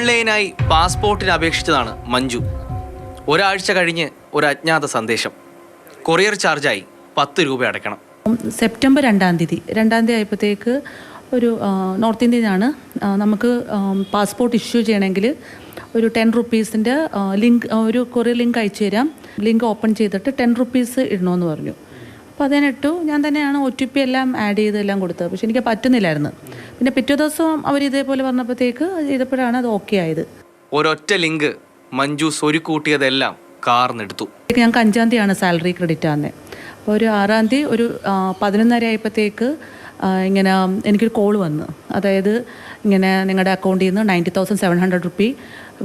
ഓൺലൈനായി പാസ്പോർട്ടിന് അപേക്ഷിച്ചതാണ് മഞ്ജു. ഒരാഴ്ച കഴിഞ്ഞ് ഒരു അജ്ഞാത സന്ദേശം. കൊറിയർ ചാർജായി പത്ത് രൂപ അടയ്ക്കണം. സെപ്റ്റംബർ രണ്ടാം തീയതി. രണ്ടാം തീയതി ആയപ്പോഴത്തേക്ക് ഒരു നോർത്ത് ഇന്ത്യയിലാണ്. നമുക്ക് പാസ്പോർട്ട് ഇഷ്യൂ ചെയ്യണമെങ്കിൽ ഒരു ടെൻ റുപ്പീസിന്റെ ലിങ്ക് ഒരു കൊറിയർ ലിങ്ക് അയച്ചു തരാം. ലിങ്ക് ഓപ്പൺ ചെയ്തിട്ട് ടെൻ റുപ്പീസ് ഇടണമെന്ന് പറഞ്ഞു. അപ്പോൾ അതിനിട്ടു ഞാൻ തന്നെയാണ് ഒ ടി പി എല്ലാം ആഡ് ചെയ്ത് എല്ലാം കൊടുത്തത്. പക്ഷെ എനിക്ക് പറ്റുന്നില്ലായിരുന്നു. പിന്നെ പിറ്റേ ദിവസം അവർ ഇതേപോലെ പറഞ്ഞപ്പോഴത്തേക്ക് അത് ചെയ്തപ്പോഴാണ് അത് ഓക്കെ ആയത്. ഒരൊറ്റ ലിങ്ക് മഞ്ജു സ്വരുക്കൂട്ടിയതെല്ലാം കാർന്നെടുത്തു. ഞങ്ങൾക്ക് അഞ്ചാം തീയതിയാണ് സാലറി ക്രെഡിറ്റ് ആകുന്നത് അപ്പോൾ ഒരു ആറാം തീയതി ഒരു പതിനൊന്നര ആയപ്പോഴത്തേക്ക് ഇങ്ങനെ എനിക്കൊരു കോൾ വന്നു. അതായത് ഇങ്ങനെ നിങ്ങളുടെ അക്കൗണ്ടിൽ നിന്ന് ninety thousand seven hundred rupee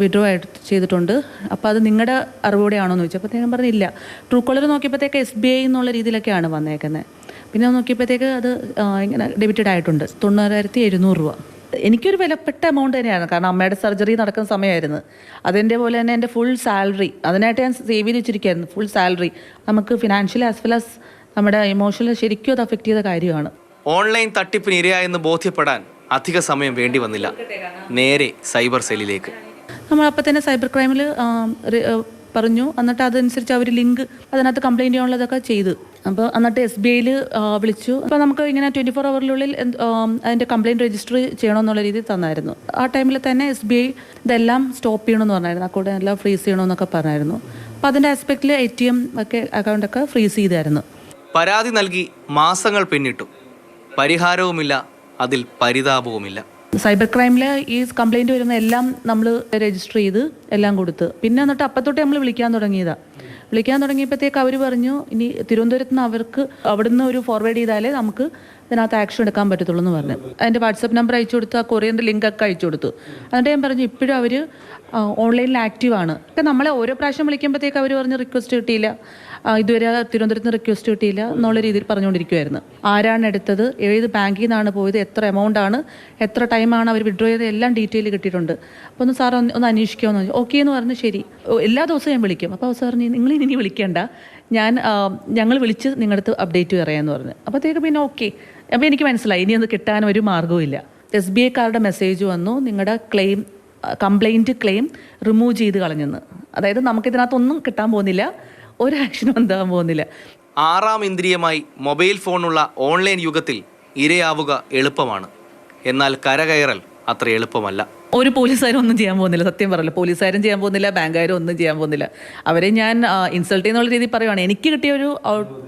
withdraw ആയിട്ട് ചെയ്തിട്ടുണ്ട്. അപ്പോൾ അത് നിങ്ങളുടെ അറിവോടെയാണോ എന്ന് ചോദിച്ചു. അപ്പോൾ ഞാൻ പറഞ്ഞില്ല ട്രൂ കോളർ നോക്കിയപ്പോഴത്തേക്ക് എസ് ബി ഐ എന്നുള്ള രീതിയിലൊക്കെയാണ് വന്നേക്കുന്നത് പിന്നെ നോക്കിയപ്പോഴത്തേക്ക് അത് ഇങ്ങനെ ഡെബിറ്റഡ് ആയിട്ടുണ്ട്. തൊണ്ണൂറായിരത്തി എഴുന്നൂറ് രൂപ. എനിക്കൊരു വിലപ്പെട്ട എമൗണ്ട് തന്നെയാണ് കാരണം അമ്മയുടെ സർജറി നടക്കുന്ന സമയമായിരുന്നു അതിന്റെ പോലെ തന്നെ എന്റെ ഫുൾ സാലറി അതിനായിട്ട് ഞാൻ സേവ് ചെയ്ത് വെച്ചിരിക്കുകയായിരുന്നു ഫുൾ സാലറി നമുക്ക് ഫിനാൻഷ്യലി ആസ് വെൽ ആസ് നമ്മുടെ ഇമോഷണലി ശരിക്കും അത് അഫക്റ്റ് ചെയ്ത കാര്യമാണ്. ഓൺലൈൻ തട്ടിപ്പിന് ഇരയായെന്ന് ബോധ്യപ്പെടാൻ അധിക സമയം വേണ്ടി വന്നില്ല. നേരെ സൈബർ സെല്ലിലേക്ക്. നമ്മളപ്പോൾ തന്നെ സൈബർ ക്രൈമിൽ പറഞ്ഞു. എന്നിട്ട് അതനുസരിച്ച് അവർ ലിങ്ക് അതിനകത്ത് കംപ്ലയിന്റ് ചെയ്യാനുള്ളതൊക്കെ ചെയ്തു. അപ്പോൾ എന്നിട്ട് എസ് ബി ഐയിൽ വിളിച്ചു. അപ്പോൾ നമുക്ക് ഇങ്ങനെ ട്വന്റി ഫോർ ആം, അതിന്റെ കംപ്ലയിന്റ് രജിസ്റ്റർ ചെയ്യണമെന്നുള്ള രീതിയിൽ തന്നായിരുന്നു. ആ ടൈമിൽ തന്നെ എസ് ബി ഐ ഇതെല്ലാം സ്റ്റോപ്പ് ചെയ്യണമെന്ന് പറഞ്ഞായിരുന്നു. അക്കൗണ്ട് എല്ലാം ഫ്രീസ് ചെയ്യണമെന്നൊക്കെ പറഞ്ഞായിരുന്നു. അപ്പോൾ അതിന്റെ ആസ്പെക്റ്റിൽ എ ടി എം ഒക്കെ അക്കൗണ്ടൊക്കെ ഫ്രീസ് ചെയ്തായിരുന്നു. പരാതി നൽകി മാസങ്ങൾ പിന്നിട്ടു. പരിഹാരവുമില്ല അതിൽ പരിതാപവുമില്ല. സൈബർ ക്രൈമിൽ ഈ കംപ്ലൈന്റ് വരുന്ന എല്ലാം നമ്മൾ രജിസ്റ്റർ ചെയ്ത് എല്ലാം കൊടുത്ത്. പിന്നെ എന്നിട്ട് അപ്പത്തൊട്ട് നമ്മൾ വിളിക്കാൻ തുടങ്ങിയതാ. വിളിക്കാൻ തുടങ്ങിയപ്പോഴത്തേക്ക് അവർ പറഞ്ഞു ഇനി തിരുവനന്തപുരത്ത് നിന്ന് അവർക്ക് അവിടുന്ന് ഒരു ഫോർവേഡ് ചെയ്താലേ നമുക്ക് ഇതിനകത്ത് ആക്ഷൻ എടുക്കാൻ പറ്റത്തുള്ളൂ എന്ന് പറഞ്ഞു. അതിന്റെ വാട്സപ്പ് നമ്പർ അയച്ചു കൊടുത്തു ആ കൊറിയറിന്റെ ലിങ്ക് ഒക്കെ അയച്ചു കൊടുത്തു. എന്നിട്ട് ഞാൻ പറഞ്ഞു ഇപ്പോഴും അവർ ഓൺലൈനിൽ ആക്റ്റീവാണ് ഇപ്പം നമ്മളെ ഓരോ പ്രാവശ്യം വിളിക്കുമ്പോഴത്തേക്ക് അവർ പറഞ്ഞ് റിക്വസ്റ്റ് കിട്ടിയില്ല. ഇതുവരെ തിരുവനന്തപുരത്ത് നിന്ന് റിക്വസ്റ്റ് കിട്ടിയില്ല എന്നുള്ള രീതിയിൽ പറഞ്ഞുകൊണ്ടിരിക്കുമായിരുന്നു ആരാണ് എടുത്തത്? ഏത് ബാങ്കിൽ നിന്നാണ് പോയത്? എത്ര എമൗണ്ട് ആണ്? എത്ര ടൈമാണ് അവർ വിഡ്രോ ചെയ്തത്? എല്ലാം ഡീറ്റെയിൽ കിട്ടിയിട്ടുണ്ട്. അപ്പോൾ ഒന്ന് സാർ ഒന്ന് ഒന്ന് അന്വേഷിക്കാമെന്ന് പറഞ്ഞു ഓക്കെ എന്ന് പറഞ്ഞ് ശരി. എല്ലാ ദിവസവും ഞാൻ വിളിക്കും. അപ്പോൾ സാർ നിങ്ങൾ ഇനി വിളിക്കേണ്ട. ഞാൻ ഞങ്ങൾ വിളിച്ച് നിങ്ങളുടെ അടുത്ത് അപ്ഡേറ്റ് പറയാമെന്ന് പറഞ്ഞു. അപ്പോഴത്തേക്ക് പിന്നെ ഓക്കെ അപ്പോൾ എനിക്ക് മനസ്സിലായി. ഇനി അത് കിട്ടാൻ ഒരു മാർഗവും എസ് ബി ഐക്കാരുടെ മെസ്സേജ് വന്നു. നിങ്ങളുടെ ക്ലെയിം കംപ്ലൈന്റ് ക്ലെയിം റിമൂവ് ചെയ്ത് കളഞ്ഞെന്ന്. അതായത് നമുക്കിതിനകത്തൊന്നും കിട്ടാൻ പോകുന്നില്ല. ഒരു ആക്ഷനും എന്താകാൻ പോകുന്നില്ല. ആറാം ഇന്ദ്രിയമായി മൊബൈൽ ഫോണുള്ള ഓൺലൈൻ യുഗത്തിൽ ഇരയാവുക എളുപ്പമാണ്. എന്നാൽ കരകയറൽ അത്ര എളുപ്പമല്ല. ഒരു പോലീസുകാരും ഒന്നും ചെയ്യാൻ പോകുന്നില്ല. സത്യം പറയല്ലോ പോലീസുകാരും ചെയ്യാൻ പോകുന്നില്ല ബാങ്കുകാരും ഒന്നും ചെയ്യാൻ പോകുന്നില്ല. അവരെ ഞാൻ ഇൻസൾട്ട് ചെയ്യുന്നുള്ള രീതിയിൽ പറയുവാണ്. എനിക്ക് കിട്ടിയ ഒരു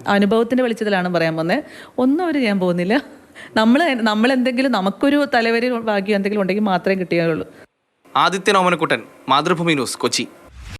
അനുഭവത്തിന്റെ വെളിച്ചത്തിലാണ് പറയാൻ പോകുന്നത്. ഒന്നും അവർ ചെയ്യാൻ പോകുന്നില്ല. നമ്മൾ നമ്മൾ എന്തെങ്കിലും നമുക്കൊരു തലവരി ഭാഗ്യം എന്തെങ്കിലും ഉണ്ടെങ്കിൽ മാത്രമേ കിട്ടിയുള്ളൂ ആദിത്യൻ ഓമനക്കുട്ടൻ മാതൃഭൂമി ന്യൂസ് കൊച്ചി.